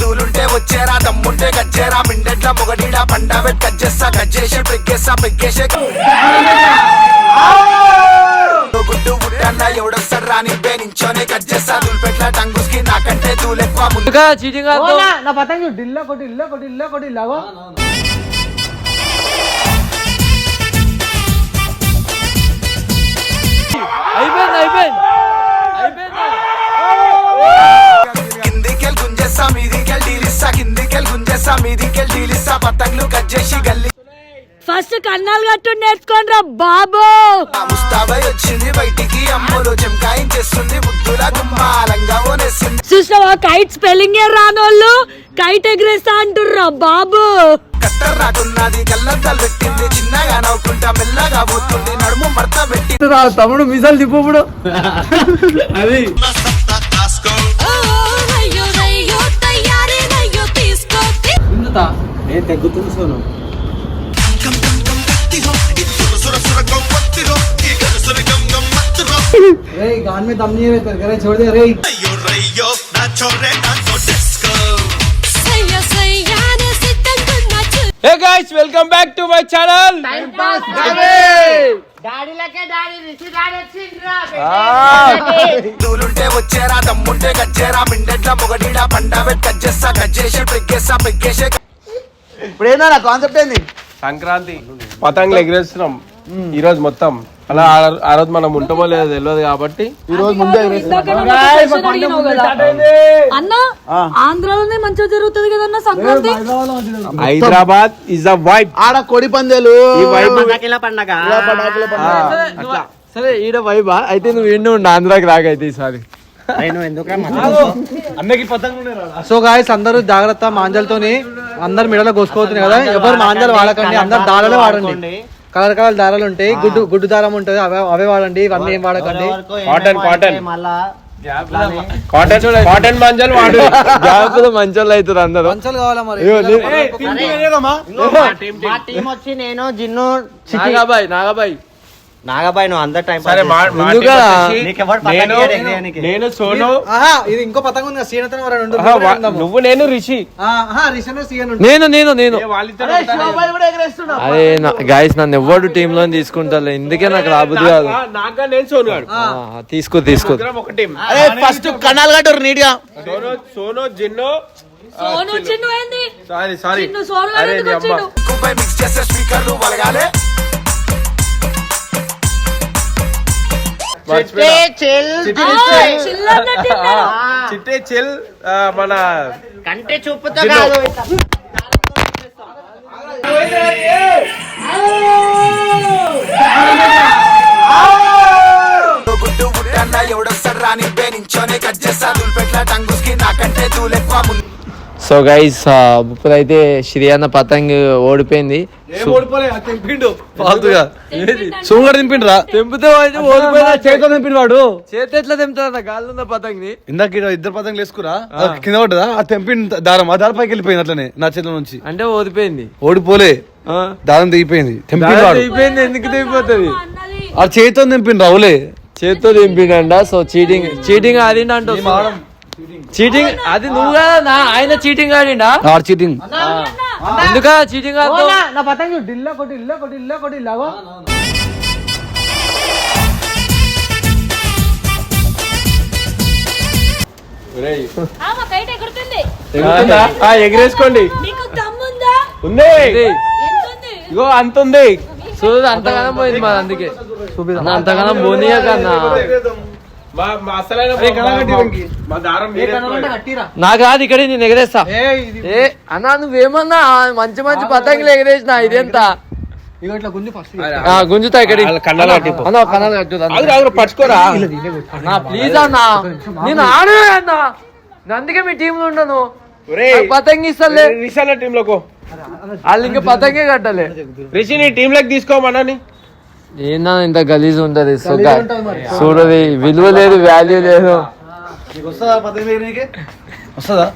తూలుంటే వచ్చేరా దమ్ముంటే గజ్జేరా మిండెట్ల మొగడీడా పండవే కజ్జేస్తా గజ్జేసి పెగ్గేస్తా పెగ్గేసే. గుడ్డు బుట్టన్న ఎవడొస్తాడు రాని పే నించోనే గజ్జేస్తా దుల్పెట్ల టంగుస్కి నాకంటే దూలెక్కువ ముందు. ఇంకా చీటింగ్ నా పతంగి. ఇల్లు ఒకటి ఇల్లు ఒకటి ఇల్లు ఒకటి ఇల్లాగో అయిపోయింది అయిపోయింది. గుంజేస్తా మీదికెళ్ళి డీలిస్తా పతంగులు గల్లి. ఫస్ట్ కన్నాలు కట్టు నేర్చుకోండి రా బాబు ముస్తాబై వచ్చింది బయటికి అమ్ములు చెంకాయించేస్తుంది బుద్ధుల గుమ్మాలంగా ఓనేస్తుంది చూసినావా? కైట్ స్పెల్లింగ్ ఏ రానోళ్ళు? కైట్ ఎగిరేస్తా అంటుర్రా బాబు. కత్తర్ రాకున్నది కళ్ళద్దాలు పెట్టింది చిన్నగా నవ్వుకుంటా మెల్లగా పోతుంది నడుము మడత పెట్టి. తమ్ముడు మిసాలు తిప్పుడు. అది. ఏ తగ్గుతుంది సోను రే गान में दम नहीं है तेरे करे छोड़ दे रे hey guys welcome back to my channel తూలుంటే వచ్చేరా దమ్ముంటే గజ్జేరా మిండెట్ల మొగడీడా పండవే కజ్జేస్తా గజ్జేసి పెగ్గేస్తా పెగ్గేసే ఇప్పుడు ఏందా కాన్సెప్ట్ ఏంది? సంక్రాంతి. పతంగులు ఎగిరేస్తున్నాం ఈ రోజు మొత్తం. అలా ఆ- ఆ రోజు మనం ఉంటామో లేదో తెలియదు కాబట్టి ఈ రోజు ముందే అన్న ఆంధ్రాలోనే మంచిగా జరుగుతుంది కదన్న Sankranti? Hyderabad is a vibe ఆడ కోడి పందేలు. ఈ వైబ్ అట్లా. సరే ఈడ వైబా అయితే నువ్వు ఎన్నో ఉండు ఆంధ్రాకి రాగైతే ఈసారి. సో గాయస్ అందరూ జాగ్రత్త మాంజలతోని అందరు మెడలో కోసుకోవచ్చు కదా? ఎవరు మాంజాలు వాడకండి అందరు దారాలే వాడండి. కలర్ కలర్ దారాలు ఉంటాయి గుడ్డు గుడ్డు దారం ఉంటుంది అవే అవే వాడండి ఇవన్నీ ఏం వాడకండి. కాటన్ కాటన్ కాటన్ కాటన్ మంచాలు వాడు. జాగ్రత్తలు మంచాలు అవుతారు అందరూ. మంచాలు కావాలా మరి? టీం వచ్చి నేను జిన్ను నాగాబాయ్ నాగాబాయ్. నాగబాయ్ నువ్వు అందరు టైం సరే మా- మా ముందుగా వచ్చేసి నేను- సోను. ఆహా ఇది ఇంకో పతంగం ఉంది రెండు ఆహా, వా- ఉందాము. నువ్వు నేను రిషి. రిషన్ సీఎన్. నేను నేను నేను. అదే గాయస్ నన్ను ఎవడు టీమ్లో తీసుకుంటారు ఇందుకే నాకు రాబుద్ది కాదు. నాగా నేను సోను గాడు. ఆ, తీసుకో తీసుకో. ఒక టీం ఫస్ట్ కన్నాలు కట్టారు నీట్గా సోను సోను జిన్ను. సోను చిన్ను ఏంది? Sorry sorry. చిన్ను సోను అరే గారు నీ ఎందుకు అమ్మ. వచ్చిండు? చిల్లర తిన్నారు. చిట్టే చిల్. మన కంటే చూపుతో కాదు. ఎవడొస్తాడు రాని పే నించోనే గజ్జేస్తా దుల్పెట్ల టంగుస్కి నాకంటే దూలెక్కువ ముందు. సో గైస్ ఇప్పుడైతే శ్రీ అన్న పతంగ్ ఓడిపోయింది. ఫాల్తుగా. సోమగాడు దింపిండ్రా తెంపితే చేతితో తెంపిన వాడు చేతి ఎట్లా తెంపుతా గాలి ఉన్న పతంగ్ని ఇందాక ఇద్దరు పతంగులు వేసుకురా? అది కింద పడ్డదా? ఆ తెంపిన దారం ఆ దారం పైకి వెళ్ళిపోయింది అట్లనే నా చేతిలో నుంచి. అంటే ఓడిపోయింది. ఓడిపోలే. ఆ. దారం దిగిపోయింది తెగిపోయింది ఎందుకు తెగిపోతుంది? అన్నది. ఆ చేతితో తెంపిన రావులే. చేత్తో దింపిండంట సో చీటింగ్ చీటింగ్ ఆడిండ చీటింగ్ అది నువ్వు కదా నా ఆయన చీటింగ్ ఆడిండా? ఆడ చీటింగ్ ఎందుక చీటింగ్ ఓనా, నా పతంగి చూడు. ఇల్లు ఒకటి ఇల్లు ఒకటి ఇల్లు ఒకటి ఇల్లాగో ఆ, మా కైట్ ఎగురుతుంది. ఎగురుతుందా? ఆ, ఎగిరేసుకోండి. నీకు దమ్ముందా? ఉంది. ఎంత ఉంది ఇగో అంత ఉంది చూడు అంతగానం పోయింది మా అందుకే. అన్న, అంతగానం పోనీయక అన్న. నాకు రాదు ఇక్కడ నేను ఎగరేస్తా. ఏ అన్నా నువ్వేమన్నా మంచి మంచి పతంగులు ఎగరేసిన ఇదెంత? గుంజుతా ఇక్కడ అన్న ఒక కన్నాలు కట్టు పట్టుకోరా. అన్నా ప్లీజ్ అన్నా. నేను ఆడే అన్నా. నేను అందుకే మీ టీంలో ఉండను. పతంగి ఇస్తలే రిషాల టీమ్ లోకో వాళ్ళు ఇంకా పతంగే కట్టలే. రిషి నీ టీమ్లోకి తీసుకోమనని ఏందా ఇంత గలీజ్ ఉంటది చూడది విలువ లేదు వాల్యూ లేదు.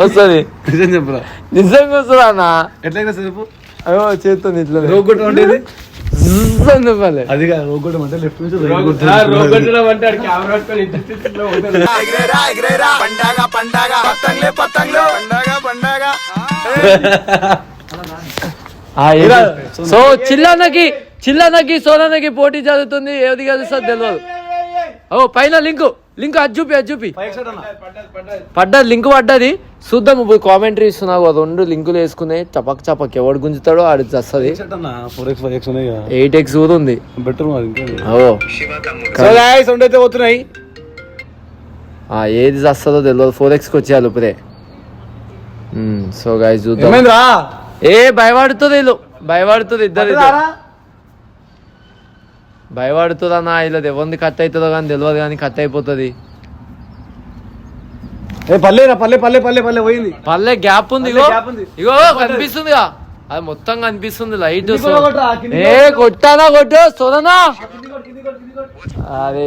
వస్తుందా? నిజంగా వస్తుందా అన్న? ఎట్లా ఎగరేస్తా చెప్పు. అయ్యో చేస్తుంది ఇట్లా రోగొట్టం అంటే ఏంది? zzz అని చెప్పాలి. అది కాదు రోగొట్టం అంటే లెఫ్ట్ నుంచి అంటే కెమెరా పండగ పండగ. పతంగ్లే పతంగ్లు. పండగ పండగ. సో చిల్లన్నకి చిల్లన్నకి సోనన్నకి పోటీ జరుగుతుంది. ఏది గెలుస్తుంది తెలియదు ఓ పైన లింక్. లింక్ అది చూపి అది చూపి. పడ్డది లింక్ పడ్డది. చూద్దాం ఇప్పుడు కామెంటరీ ఇస్తున్నా ఓ రెండు లింకులు వేసుకునే చపక్ చపక్ ఎవడు గుంజుతాడో ఆడి కదా. ఎయిట్ ఎక్స్ కూడా ఉంది. పోతున్నాయి. ఆ, ఏది వస్తుందో తెలియదు ఫోర్ ఎక్స్కి వచ్చేయాలి ఇప్పుడే. సో గాయ చూద్దాం. ఏ భయపడుతుంది వీళ్ళు. భయపడుతుంది ఇద్దరు ఇద్దరు. భయపడుతుంది అన్న ఇలా ఎవరిది కట్ అవుతుందో కానీ తెలియదు కానీ కట్ అయిపోతుంది పల్లెరా పల్లె పల్లె పల్లె పల్లె పోయింది. పల్లె గ్యాప్ ఉంది ఇగో. ఇగో కనిపిస్తుందిగా. అది మొత్తం కనిపిస్తుంది లైట్ ఏ కొట్టానా కొట్టు చూడనా అరే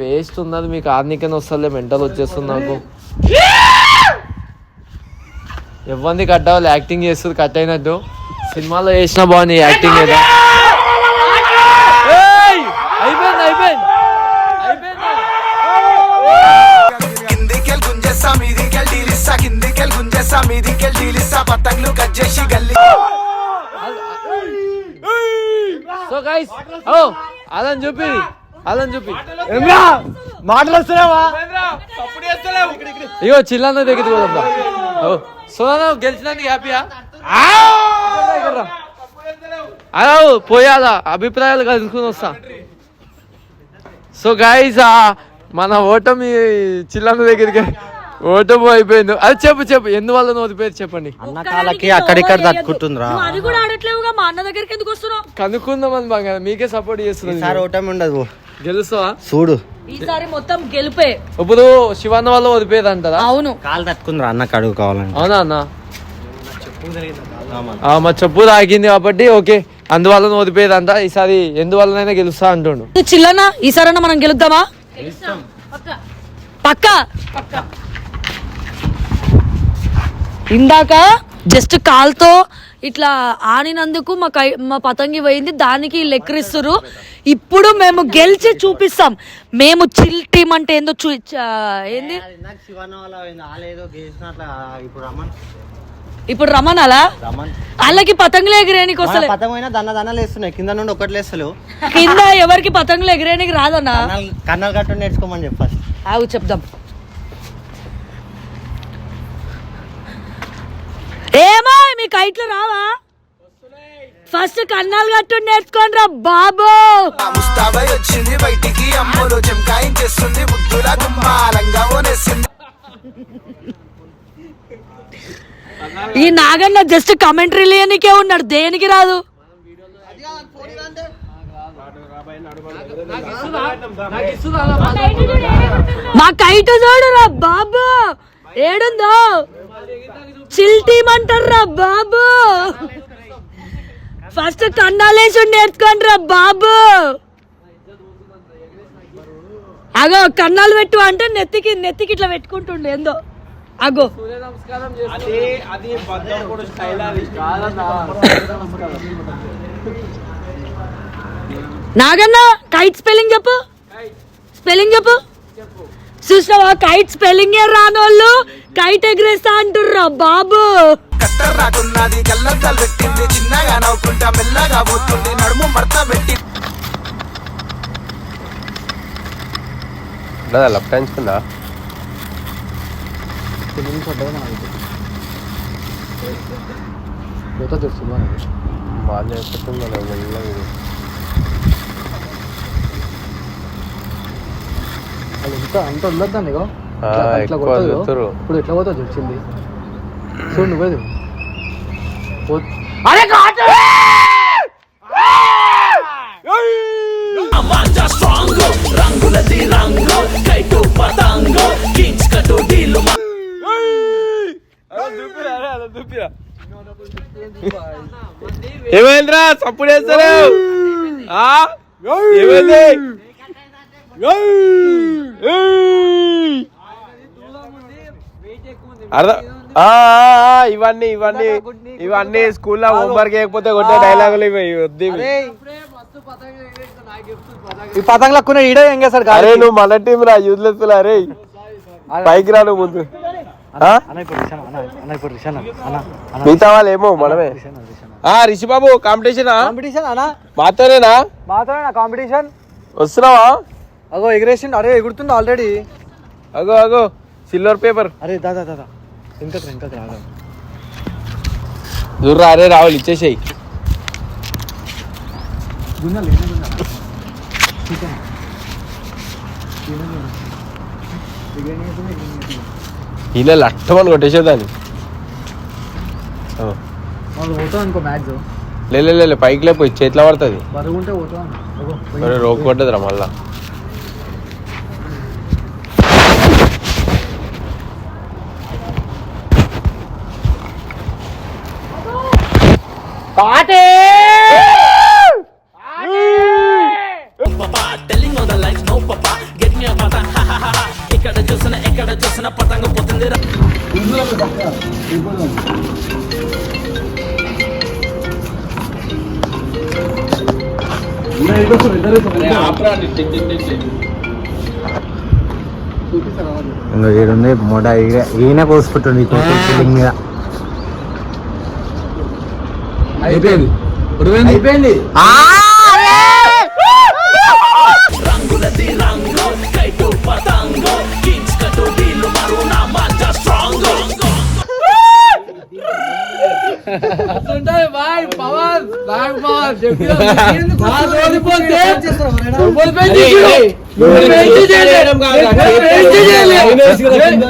వేస్ట్ ఉన్నది మీకు ఆర్నికని వస్తలే మెంటల్ వచ్చేస్తుంది నాకు. ఎవరిని కట్ అవ్వాలి యాక్టింగ్ చేస్తుంది కట్ అయినట్టు సినిమాలో వేసిన బాగుంది యాక్టింగ్ ఏదో కిందికెళ్ళి గుంజేస్తా మీదికెళ్ళి డీలిస్తా పతంగ్లు కట్ చేసి గల్లి. సో గైస్ ఓ అదని చూపి అదని చూపి. ఏమ్రా మాటలు వస్తున్నావా? ఇగో చిల్లన్న దగ్గర పోదాం ఓ సోనా గెలిచినందుకు హ్యాపీయా? అలా పోయాలా అభిప్రాయాలు కలుసుకుని వస్తా. సో గాయస్ మన ఓటమి చిల్లన్న దగ్గరికి ఓటమి అయిపోయింది అది చెప్పు చెప్పు. ఎందువల్ల నువ్వు ఓడిపోయేది చెప్పండి? అన్న కాళ్ళకి అక్కడిక్కడ తట్టుకుంటుందిరా నువ్వు అది కూడా ఆడట్లేవుగా మా అన్న దగ్గరికి ఎందుకు వస్తున్నావు? కనుక్కుందామని బాగా మీకే సపోర్ట్ చేస్తున్నాను ఈసారి ఓటమి ఉండదు. గెలుస్తావా? చూడు. ఈసారి మొత్తం గెలిపే. ఇప్పుడు శివన్న వల్ల ఓడిపోయేది అంటారా? అవును. కాలు తట్టుకుందిరా అన్న కడుగు కావాలని అవునా అన్న? ఆ, మా చెప్పు తాగింది కాబట్టి ఓకే. అందువల్ల ఓడిపోయేదంట ఈసారి ఎందువల్లనైనా గెలుస్తా అంటుండు. ఇది చిల్లన ఈసారన్నా మనం గెలుద్దామా? పక్క. ఇందాక జస్ట్ కాల్తో ఇట్లా ఆనినందుకు మా కై మా పతంగి పోయింది దానికి లెక్కరిస్తురు. ఇప్పుడు మేము గెలిచి చూపిస్తాం. మేము చిల్ టీం అంటే ఏందో చూ ఏంది? ఇప్పుడు రమ్మనాలా రమ్మన్ వాళ్ళకి పతంగులు ఎగిరేనికి వస్తలే పతమైన దన్న దన్నలు వేస్తున్నాయి. కింద నుండి ఒకటి లేస్తలేవు కింద ఎవరికి పతంగులు ఎగిరేనికి రాదన్నా? కన్నాలు కట్టు నేర్చుకోమని చెప్పు ఫస్ట్ ఆగు చెప్దాం. ఏమో మీ కైట్లు రావా? ఫస్ట్ కన్నాలు కట్టు నేర్చుకోండి రా బాబు ముస్తాబై వచ్చింది బయటికి అమ్ములు చెంకాయించేస్తుంది బుద్ధుల గుమ్మాలంగా ఓనేసింది. ఈ నాగన్న జస్ట్ కమెంటరీ లేనికే ఉన్నాడు దేనికి రాదు? మా కైట్ చూడు రా బాబు. ఏడుందో? చిల్ టీమ్ అంటారు బాబు? ఫస్ట్ కన్నాలేసి నేర్చుకోండి రా బాబు. అగో కన్నాలు పెట్టు అంటే నెత్తికి నెత్తికి ఇట్లా పెట్టుకుంటుండే ఏందో. అగో. నాగన్న కైట్ స్పెల్లింగ్ చెప్పు. స్పెల్లింగ్ చెప్పు. చూసినావా? కైట్ స్పెల్లింగ్ రానోళ్ళు. కైట్ ఎగరేస్తా అంటుర్రా బాబు. కట్టర్ రాకున్నది కళ్ళద్దాలు పెట్టింది చిన్నగా నవ్వుకుంటా మెల్లగా పోతుంది నడుము మడత పెట్టి లెఫ్ట్ హ్యాండ్స్కుందా వాళ్ళు చెప్తుంది అంత ఇగో ఆ, ఇట్లా- ఇట్లా ఇప్పుడు ఎట్లా పోతుంది వచ్చింది చూడు నువ్వేది ఏమైందిరా? సప్పుడు చేస్తారు ఏమైంది? అర్థం ఇవన్నీ ఇవన్నీ ఇవన్నీ స్కూల్లో హోంవర్క్ చేయకపోతే కొట్టే డైలాగులు ఇవి వద్దు. ఈ పతంగులు లక్కునే ఈడే ఏం చేస్తాడు కాదు? అరే నువ్వు మన టీం రా యూజ్లెస్ పిల్ల అరే. పైకి రా నువ్వు ముందు మిగతా వాళ్ళు ఏమో మనమే. ఆ రిషి బాబు కాంపిటీషన్ కాంపిటీషన్ అన్న. మాతోనేనా? మాత్రమే కాంపిటీషన్ వస్తున్నావా? అగో ఎగిరేసిండు. అరే ఎగురుతుంది ఆల్రెడీ అగో అగో సిల్వర్ పేపర్ అరే దాదా దాదా ఇంకా ఇంకా రాగా అరే రావులు ఇచ్చేసేయి. ఇలా లట్టమని కొట్టేసేదాన్ని వాళ్ళు పోతాం అనుకో మ్యాచ్. లే లే, లే లే, పైకి లేపోయి చేతిలో పడుతుంది. బరుగుంటే పోతాం. అగో మరి రోక్ కొట్టదురా మళ్ళా ఈడుంది మొడ ఈయన కోసుకుంటుంది ఫీలింగ్ మీద. అయిపోయింది. అయిపోయింది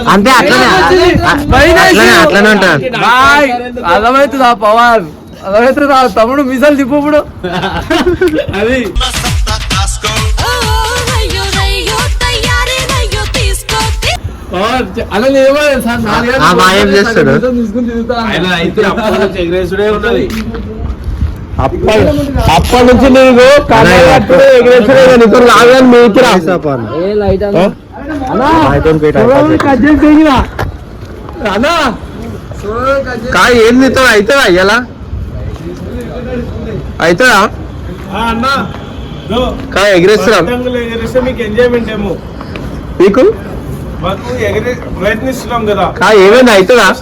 అంతే అట్లనే అట్లనే అట్లనే ఉంటాను అర్థమవుతుందా పవన్? అర్థమవుతుందా? తమ్ముడు మిసలు తిప్పుడు అది. అలా ఏమో సార్ ఆ. మిసలు తీసుకుని తిరుగుతా. అయితే ఎగరేసుడే ఉన్నది అప్పటి నుంచి నీకు మీకురా ఏ నీతో అవుతుందా అయ్యలా అవుతుందా కా ఎగరేస్తున్నాం. ఎగరేస్తే మీకు ప్రయత్నిస్తున్నాం కదా. కా ఏమైంది? అవుతుందా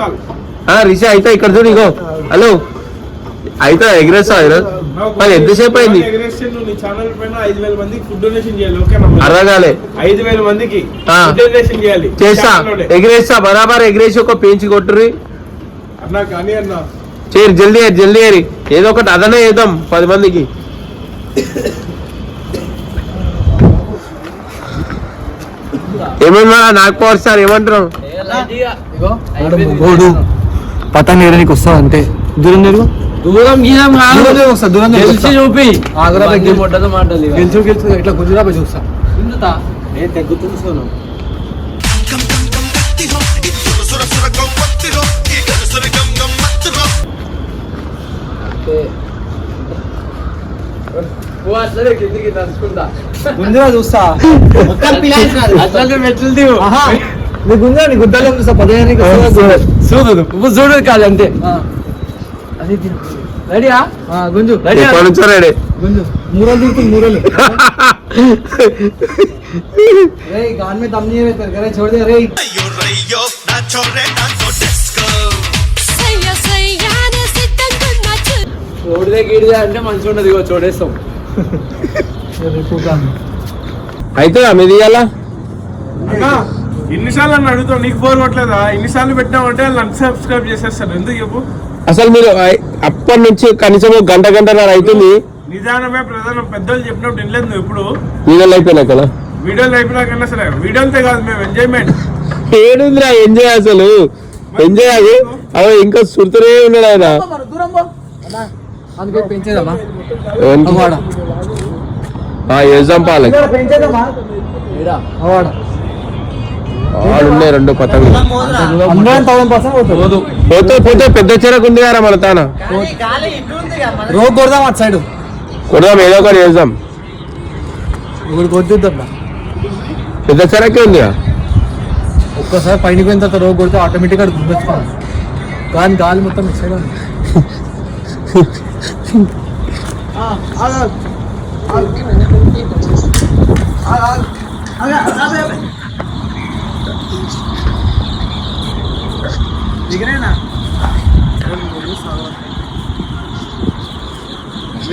ఆ, రిషి అయితే ఇక్కడ చూడు ఇగో. హలో. అయితే ఎగరేస్తా మరి ఎంతసేపు అయింది? పైన ఐదు వేల మందికి చేస్తా. ఎగరేస్తా బరాబర్ ఎగరేసి ఒక పెంచి కొట్టుర్రి. అన్నా కానీ అన్నా. చేయరు జల్దీ ఏరి జల్దీ ఏరి. ఏదో ఒకటి అదనే చేద్దాం పది మందికి. ఏమన్నా నాకు పవర్ సార్ గోడు పతంగ ఏడానికి వస్తావు అంతే దూరం తిరుగు దూరం గీరం కాదు వస్తా దూరం గెలిచి. చూపి. మొట్టదు మాటలు. గెలుచు గెలుచు ఇట్లా గుజరా పోయి చూస్తా. ఇందుతా? ఓ అట్లనే కిందికి నడుచుకుంటా. గుంజరా చూస్తా. అట్లనే మెట్లు దిగు. నీ గుంజరా? నీ గుద్దలో చూస్తా. పదహానికి చూడు ఇప్పుడు చూడు కాదు అంతే. గుంజు. గుంజు. మీద చూడదే అంటే చూడేస్తాం. అయితే మీది ఇయ్యాలా ఇన్నిసార్లు నన్ను అడుగుతాం నీకు బోర్ కొట్టలేదా? ఇన్నిసార్లు పెట్టామంటే నన్ను సబ్స్క్రైబ్ చేసేస్తాను. ఎందుకు చెప్పు? అసలు మీరు అప్పటి నుంచి కనీసం గంట గంటన్నర అవుతుంది నిదానమే ప్రధానం పెద్దలు చెప్పినప్పుడు వినలేదు నువ్వు ఇప్పుడు. వీడియోలు అయిపోయినా కదా. వీడియోలు అయిపోయినాకన్నా సరే వీడియోలతో కాదు మేము ఎంజాయ్మెంట్. ఏడుందిరా ఎంజాయ్ అసలు. ఎంజాయ్ అది. అవి ఇంకా సుడుతూనే ఉన్నాడు ఆయన. అందుకే పెంచేదమ్మా ఆడున్నాయి రెండు పోతుంది పోతే పోతే పెద్ద చెరకు ఉంది కదా మన తాన? రోడ్ కొడదాం అటు సైడ్. కొడదాం ఏదో ఒకటి చేద్దాం. పెద్ద చెరకే ఉంది ఒక్కసారి పైన పోయిన తర్వాత రోగ్ కొడితే ఆటోమేటిక్గా గుర్తొచ్చుకోండి గాలి గాలి మొత్తం మిక్స్ అయ్యి ఉంది.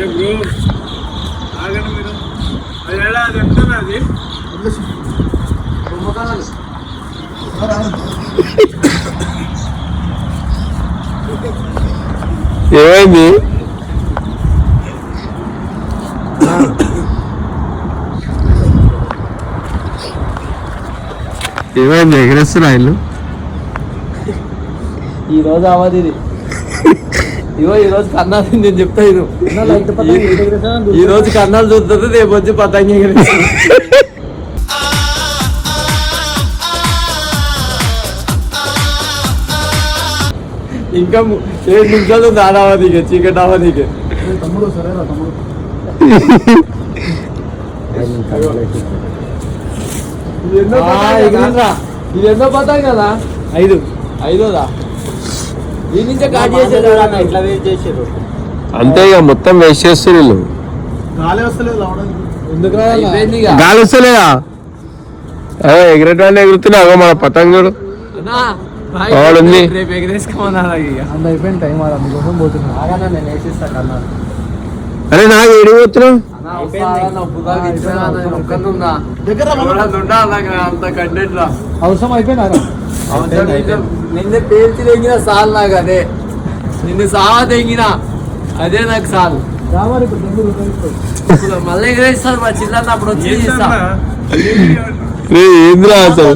ఏ బ్రో ఆగండి మీరు. అది ఎలా అది ఎంత అది? ఏమైంది? ఏమైంది? ఎగరేస్తున్నా ఇల్లు? ఈ రోజు అవధి ఇది. ఇగో ఈ రోజు కన్నాలు నేను చెప్తా ఇది ఈ రోజు కన్నాలు చూస్తుంది రేపు వచ్చి పతంగి. ఇంకా ఏడు నిమిషాలు ఉంది ఆడవదికి చీకటి అవధికి ఇది ఎన్నో పతంగి ఎగిరిండ్రా? ఇది ఎన్నో పతంగి కదా ఐదు. ఐదోదా? అంతే ఇక మొత్తం వేస్ట్ చేస్తారు వీళ్ళు. గాలి వస్తలేదా అదే ఎగిరేటాన్ని ఎగురుతున్నా మన పతంగుడు. వాడుంది. రేపు అయిపోయిన టైం అది అందుకోసం పోతున్నా. అరే నాకు రా అవసరం అయిపోయినా నిన్ను- పేల్చి తెంగిన సాల్ నాకు అదే. నిన్ను సావా తెంగిన అదే నాకు సాల్. ఇప్పుడు మళ్ళీ ఎగరేస్తారు మా చిల్లన్న అప్పుడు వచ్చి ఏంద్రా అసలు?